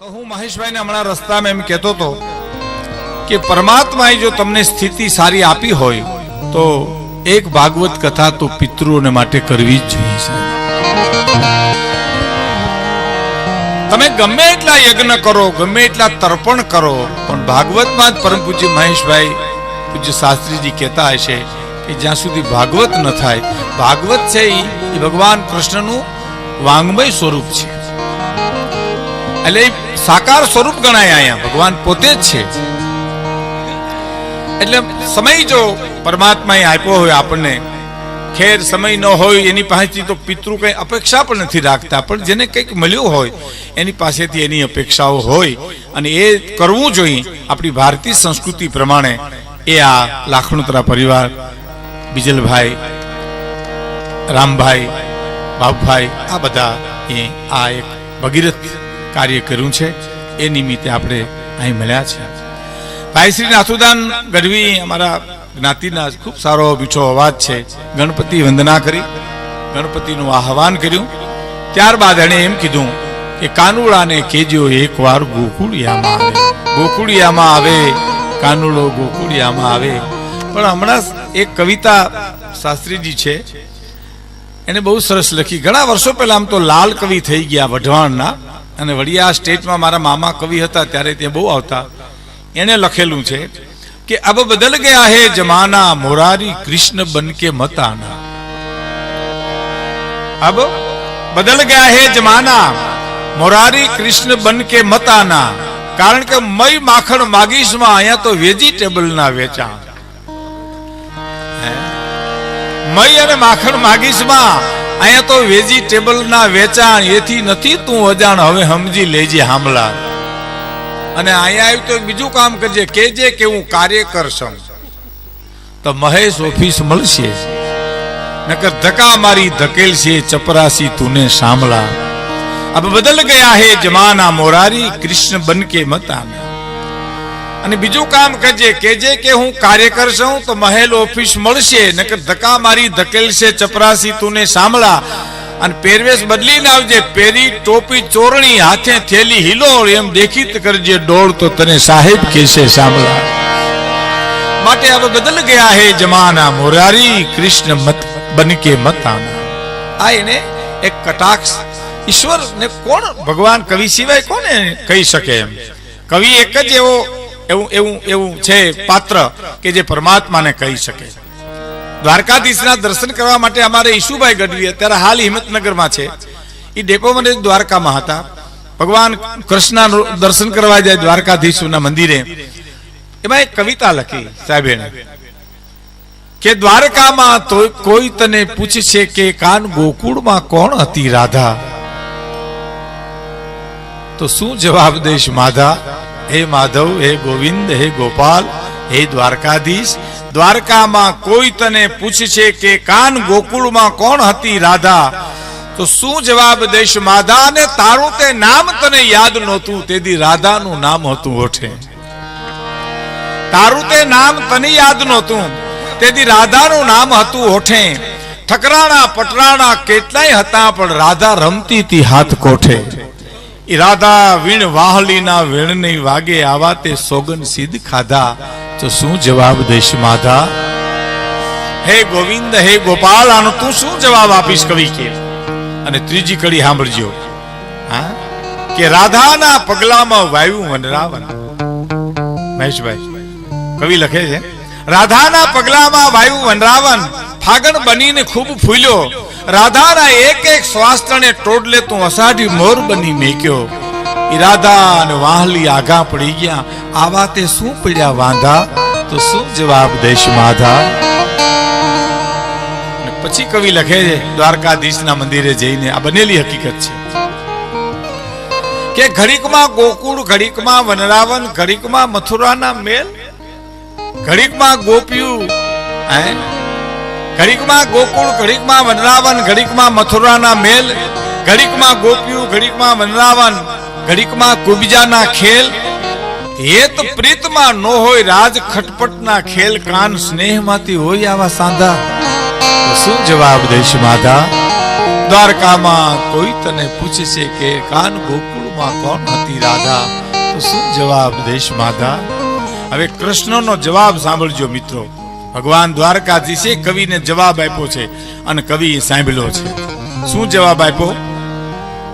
તો હું મહેશભાઈને હમણાં રસ્તામાં એમ કહેતો હતો કે પરમાત્માએ જો તમને સ્થિતિ સારી આપી હોય, તો એક ભાગવત કથા તો પિતૃઓને માટે કરવી જ જોઈએ. તમે ગમે એટલા યજ્ઞ કરો, ગમે એટલા તર્પણ કરો, પણ ભાગવતમાં જ પરમ પૂજ્ય મહેશભાઈ પૂજ્ય શાસ્ત્રીજી કહેતા હશે કે જ્યાં સુધી ભાગવત ન થાય, ભાગવત છે ઈ ભગવાન કૃષ્ણનું વાંગમય સ્વરૂપ છે એટલે સાકાર સ્વરૂપ ગણાય અહીંયા. ભગવાન પોતે જ છે. એટલે સમય જો પરમાત્માએ આપ્યો હોય આપણને, ખેર સમય ન હોય એની પાસેથી તો પિતૃ કંઈ અપેક્ષા પણ નથી રાખતા. પણ જેને કંઈક મળ્યું હોય, એની પાસેથી એની અપેક્ષાઓ હોય. અને એ કરવું જોઈએ, આપણી ભારતીય સંસ્કૃતિ પ્રમાણે એ આ લાખણોતરા પરિવાર, બિજલભાઈ, રામભાઈ, બાપભાઈ, આ બધા એ આ એક ભગીરથ કાર્ય કર્યું છે. એ નિમિત્તે આપણે અહીં મળ્યા છે. ભાઈ શ્રી નાથુદાન ગઢવી અમારા જ્ઞાતિના ખૂબ સારો મીઠો અવાજ છે. ગણપતિ વંદના કરી. ગણપતિનું આહવાન કર્યું. ત્યારબાદ એણે એમ કીધું કે કાનુડાને કેજો એકવાર ગોકુળિયામાં આવે. ગોકુળિયામાં આવે, કાનુડો ગોકુળિયામાં આવે. પણ હમણાં એક કવિતા શાસ્ત્રીજી છે. એને બહુ સરસ લખી. ઘણા વર્ષો પહેલા આમ તો લાલ કવિ થઈ ગયા, વઢવાણના. અને વડિયા સ્ટેટમાં મારા મામા કવિ હતા, ત્યારે ત્યાં બહુ આવતા. એને લખેલું છે કે, અબ બદલ ગયા હે જમાના, મોરારી કૃષ્ણ બન કે મતાના. અબ બદલ ગયા હે જમાના, મોરારી કૃષ્ણ બન કે મતાના. કારણ કે મય માખણ માગીશમાં અહીંયા તો વેજીટેબલ ના વેચાણ. મય અને માખણ માગીશમાં અહીંયા તો વેજીટેબલ ના વેચાણ એથી નથી, તું અજાણ, હવે સમજી લેજે હામલા. અને અહીંયા આવ્યું તો બીજું કામ કરજે કેજે કે હું કાર્ય કરશમ તો મહેશ ઓફિસ મળશે. નકર ધક્કા મારી ધકેલ છે, ચપરાસી તુને સાંભળા. અબ બદલ ગયા હે જમાના મોરારી, કૃષ્ણ બન કે મતાના. અને બીજું કામ કરજે કેજે કે હું કાર્ય કરશું, તો મહેલ ઓફિસ મળશે, નકર ધક્કા મારી ધકેલશે ચપરાસી તુને સાંભળા. અને પહેરવેશ બદલીને આવજે પેરી ટોપી ચોરણી, હાથે થેલી હિલોળ, એમ દેખીત કરજે ડોળ, તો તને સાહેબ કહેશે સાંભળા. માટે હવે બદલ ગયા હે જમાના મોરારી, કૃષ્ણ મત બનકે મતાના. આ એને એક કટાક્ષ. ઈશ્વર ને કોણ, ભગવાન કવિ સિવાય કોને કહી શકે એમ? કવિ એક જ એવો એવું એવું એવું છે પાત્ર કે જે પરમાત્માને કહી શકે. દ્વારકાધીશના દર્શન કરવા માટે અમારે ઈશુભાઈ ગઢવી અત્યારે હાલ હિંમતનગરમાં છે. એ ડેપો મને દ્વારકામાં હતા. ભગવાન કૃષ્ણ દર્શન કરવા જાય દ્વારકાધીશના મંદિરે. એમાં એક કવિતા લખી સાહેબેને કે દ્વારકામાં તો કોઈ તને પૂછશે કે કાન ગોકુળમાં કોણ હતી રાધા? તો શું જવાબ દઈશ માધા? હે માધવ, હે ગોવિંદ, હે ગોપાલ, હે દ્વારકાધીશ. દ્વારકામાં કોઈ તને પૂછશે કે કાન ગોકુળમાં કોણ હતી રાધા? તો શું જવાબ દઈશ માધા ને તારું તે નામ તને યાદ નહોતું. તેથી રાધાનું નામ હતું ઓઠે તારું તે નામ તને યાદ નહોતું. તેથી રાધાનું નામ હતું હોઠે. ઠકરાણા, પટરાણા કેટલાય હતા, પણ રાધા રમતી હતી હાથ કોઠે. રાધા વીણ વાહલીના વીણની વાગે આવા તે સોગન સિદ્ધ ખાધા. તો શું જવાબ દઈશ માધા? હે ગોવિંદ, હે ગોપાલ, આનો તું શું જવાબ આપીશ કવિ કે? અને ત્રીજી કડી સાંભળજો. હા? કે રાધાના પગલામાં વાયુ વનરાવન મહેશભાઈ, કવિ લખે છે, રાધાના પગલામાં વાયુ વનરાવન ફાગણ બનીને ખૂબ ફૂલ્યો. રાધાના એક એક શ્વાસને ટોડલે તું અસાઢી મોર બની મેક્યો. રાધા અને વાહલી આગા પડી ગયા. આવા તે શું પડ્યા વાંધા? તો શું જવાબ દેશ માધા? પછી કવિ લખે છે, દ્વારકાધીશના મંદિરે જઈને આ બનેલી હકીકત છે. કે ઘડીકમાં ગોકુળ, ઘડીકમાં વનરાવન, ઘડીકમાં મથુરાના મેલ, ઘડીકમાં ગોપિયું ઘડીકમાં ગોકુળ, ઘડીકમાં વનરાવન, ઘડીકમાં મથુરાના મેલ, ઘડીકમાં ગોપિયું, ઘડીકમાં વનરાવન, ઘડીકમાં કુબજાના ખેલ. હેત પ્રીતમાં નો હોય રાજ ખટપટના ખેલ, કાન સ્નેહમાંથી હોય આવા સાંધા. શું જવાબ દઈશ માધા? દ્વારકામાં કોઈ તને પૂછે છે કે કાન ગોકુળમાં કોણ હતી રાધા? તો શું જવાબ દેશ માધા? હવે કૃષ્ણનો જવાબ સાંભળજો મિત્રો. ભગવાન દ્વારકાધીશે કવિને જવાબ આપ્યો છે અને કવિએ સાંભળ્યો છે. શું જવાબ આપ્યો?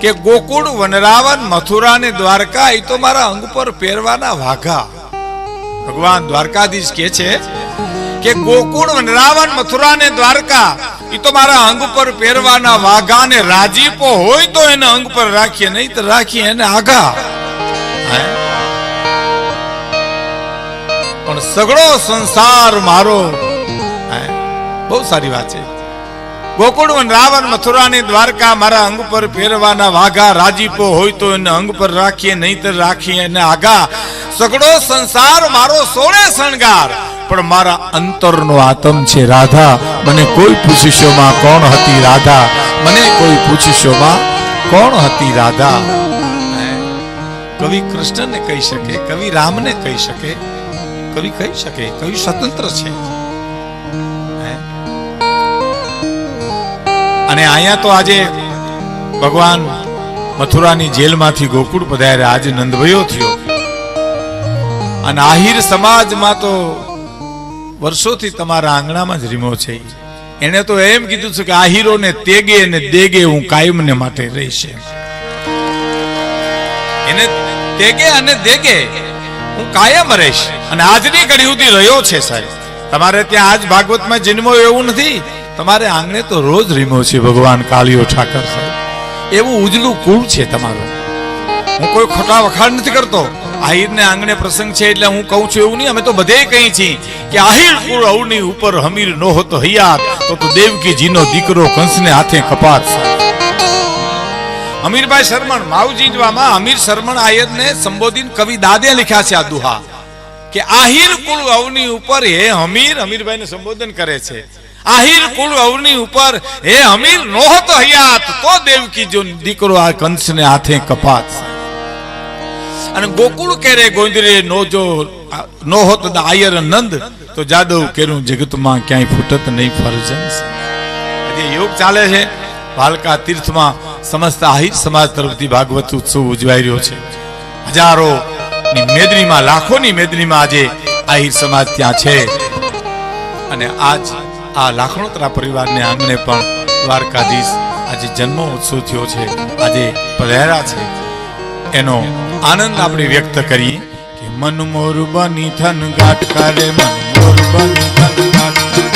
કે ગોકુળ વનરાવન મથુરા ને દ્વારકા એ તો મારા અંગ પર પહેરવાના વાઘા. ભગવાન દ્વારકાધીશ કે છે કે ગોકુળ વનરાવન મથુરા ને દ્વારકા એ તો મારા અંગ પર પહેરવાના વાઘા ને રાજીપો હોય તો એને અંગ પર રાખીએ નહીં તો રાખીએ એને આઘા. હે? સગળો સંસાર મારો. બહુ સારી વાત છે. ગોકુળ રાવણ મથુરાની દ્વારકા મારા અંગ પર પહેરવાના વાઘા રાજીપો હોય તો એને અંગ પર રાખીએ નહીં તો રાખીએ એને આગા સગળો સંસાર મારો સોળે શણગાર. પણ મારા અંતરનો આતમ છે રાધા. મને કોઈ પૂછીશોમાં કોણ હતી રાધા? મને કોઈ પૂછીશોમાં કોણ હતી રાધા? કવિ કૃષ્ણને કહી શકે, કવિ રામને કહી શકે કવિ કહી શકે કવિ સ્વતંત્ર છે? અને અહીંયા તો આજે ભગવાન મથુરાની જેલમાંથી ગોકુળ પધાર્યા, આજે નંદભયો થયો. અને આહિર સમાજમાં તો વર્ષોથી તમારા આંગણામાં જ રીમો છે. એને તો એમ કીધું છે કે આહિરોને તેગે અને દેગે હું કાયમને માટે રહીશ એને તેગે અને દેગે. હું કાયમ રહીશ. અને આજની ઘડી સુધી રહ્યો છે સાહેબ. તમારે ત્યાં આજ ભાગવતમાં જન્મો એવું નથી. તમારે આંગણે તો રોજ રીમો છે ભગવાન કાલિયો ઠાકર સાહેબ. એવું ઉજલું કુળ છે તમારું. હું કોઈ ખોટા વખાણ નથી કરતો. આહિરને આંગણે પ્રસંગ છે એટલે હું કહું છું એવું નહીં. અમે તો બધે કહી છીએ કે આહિર કુળ અવની ઉપર હમીર નો હતો હૈયાત તો દેવકીજીનો દેવકી દીકરો કંસને હાથે કપાત અમીરભાઈ શર્મણ માવજીજવામાં અમીર શર્મણ આયરને સંબોધીને કવિ દાદે લખ્યા છે આ દુહા કે આહિર કુળ અવની ઉપર હે હમીર અમીરભાઈને સંબોધન કરે છે. આહિર કુળ અવની ઉપર હે હમીર નો હયાત, તો દેવકી જો દીકરો આ કંસને હાથે કપાત. અને ગોકુળ કેરે ગોંદરે નો જો નો હોત આયર નંદ, તો જાદવ કેરું જગતમાં ક્યાંય ફૂટત નહીં ફરજન. યોગ ચાલે છે. ભાલકા તીર્થમાં સમસ્ત આહિર સમાજ તરફથી ભાગવત ઉત્સવ ઉજવાઈ રહ્યો છે. હજારો ની મેદનીમાં, લાખોની મેદનીમાં આજે આહિર સમાજ ત્યાં છે. અને આજ આ લાખણોતરા પરિવારને આંગણે પણ દ્વારકાધીશ આજે જન્મ ઉત્સવ થયો છે. આજે પધાર્યા છે. એનો આનંદ આપણે વ્યક્ત કરીએ કે મન મોર બની થન ગાટ કરે મન મોર બની થન ગાટ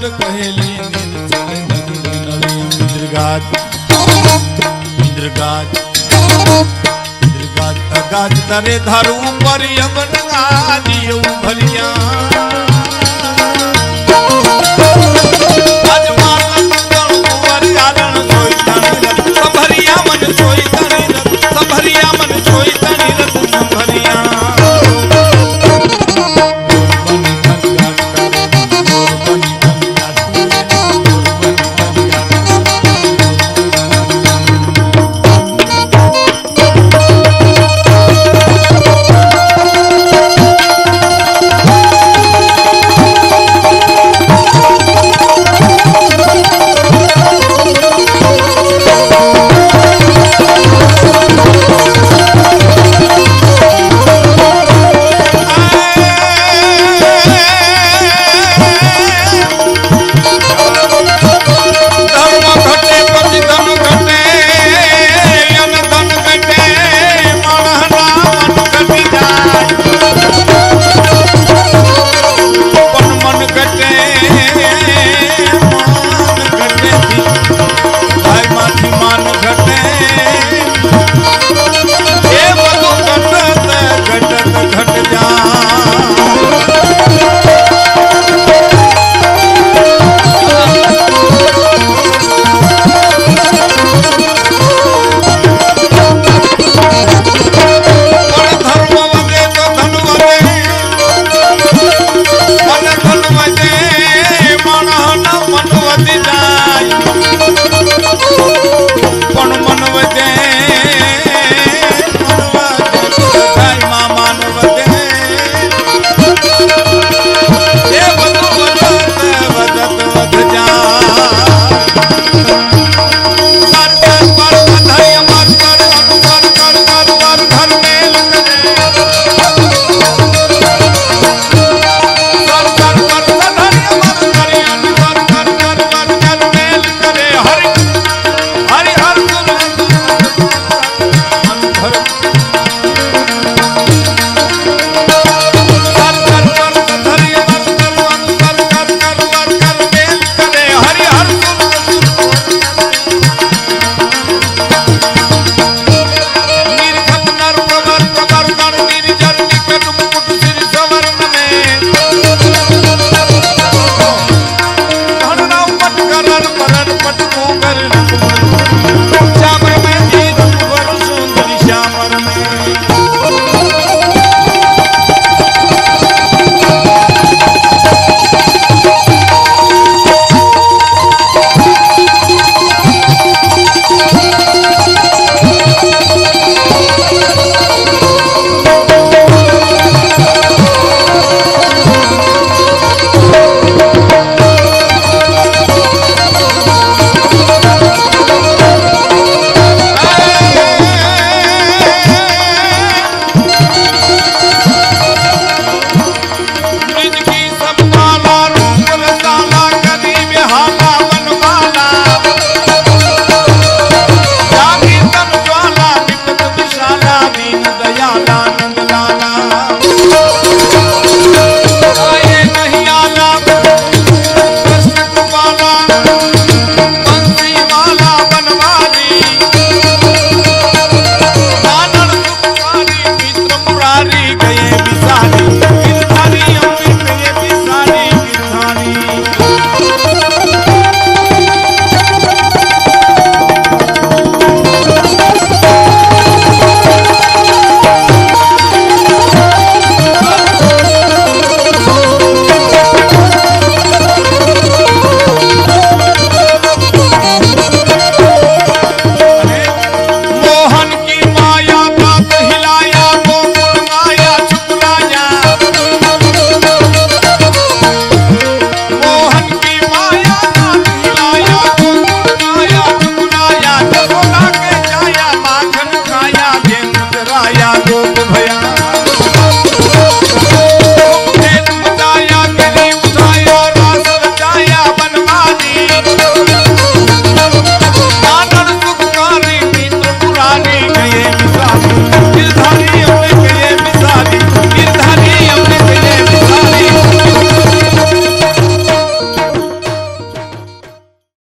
ગાઢ કહેલી ચલે નદી નળી ઇન્દ્રગાત ઇન્દ્રગાત ઇન્દ્રગાત અગાત તરે ધારું પર યમન ગાદી ઉભરિયા ભરિયા